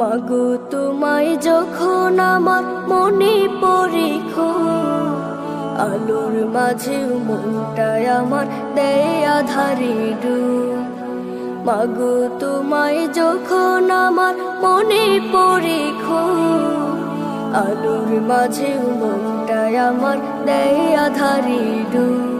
মাগো, তোমায় যখন আমার মনে পরীক্ষ আলোর মাঝে মনটায় আমার দেয় আধারে ডুব। মাগো, তোমায় যখন আমার মনে পরীক্ষ আলোর মাঝে মনটায় আমার দেয় আধারে ডুব।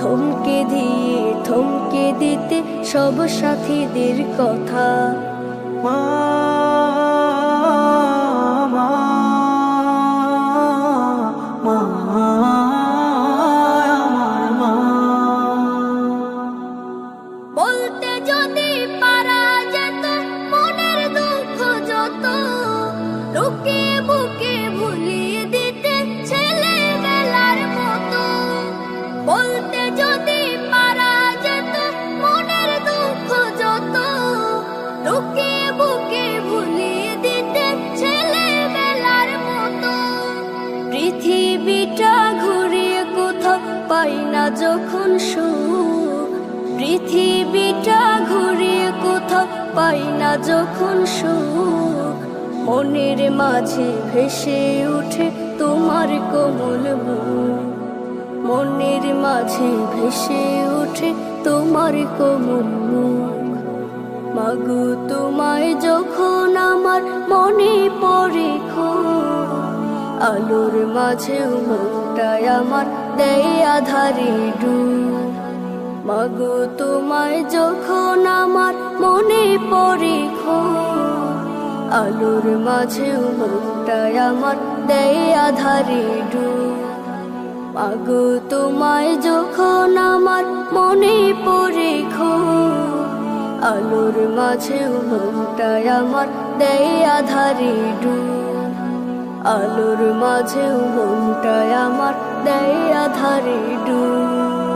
থমকে দিয়ে থমকে দিতে সব সাথীদের কথা। মা যখন সুখ, পৃথিবীটা ঘুরিয়ে কোথাও পাই না যখন সুখ। মনের মাঝে ভেসে উঠে তোমার কোমল মনের মাঝে ভেসে উঠে তোমার কোমল মাগো, তোমায় যখন আমার মনে পড়ে আলোর মাঝেও মনটায় আমার দেয় আধারে ডুব। মাগো, তোমায় যখন আমার মনে পড়ে আলোর মাঝেও মনটায় আমার দেয় আধারে ডুব। মাগো, তোমায় যখন আমার মনে পড়ে আলোর মাঝেও মনটায় আমার দেয় আধারে ডুব। আলোর মাঝেও মনটায় আমার দেয় আধারে ডুব।